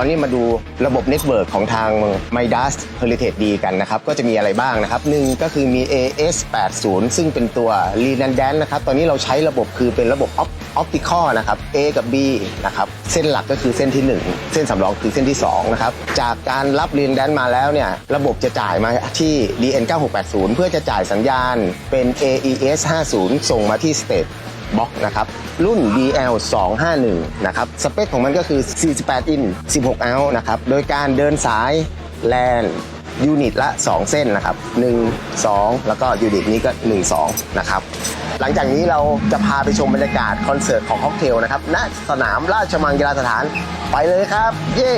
ตอนนี้มาดูระบบเน็ตเวิร์กของทาง Midas Heritage D กันนะครับ ก็จะมีอะไรบ้างนะครับหนึ่งก็คือมี AS 80 ซึ่งเป็นตัว Redundant นะครับ ตอนนี้เราใช้ระบบคือเป็นระบบ Optical นะครับ A กับ B นะครับ เส้นหลักก็คือเส้นที่ 1 เส้นสำรองคือเส้นที่ 2 นะครับ จากการรับ Redundant มาแล้วเนี่ย ระบบจะจ่ายมาที่ DN 9680 เพื่อจะจ่ายสัญญาณเป็น AES 50 ส่งมาที่ State บล็อกนะครับ รุ่น DL 251นะครับ สเปคของมันก็คือ 48 อิน 16อัลนะครับ โดยการเดินสายแลนยูนิตละ 2 เส้นนะครับ 1 2 แล้วก็ยูนิตนี้ก็ 1 2 นะครับ หลังจากนี้เราจะพาไปชมบรรยากาศคอนเสิร์ตของค็อกเทลนะครับณสนามราชมังกีฬาสถานไปเลยครับ เย้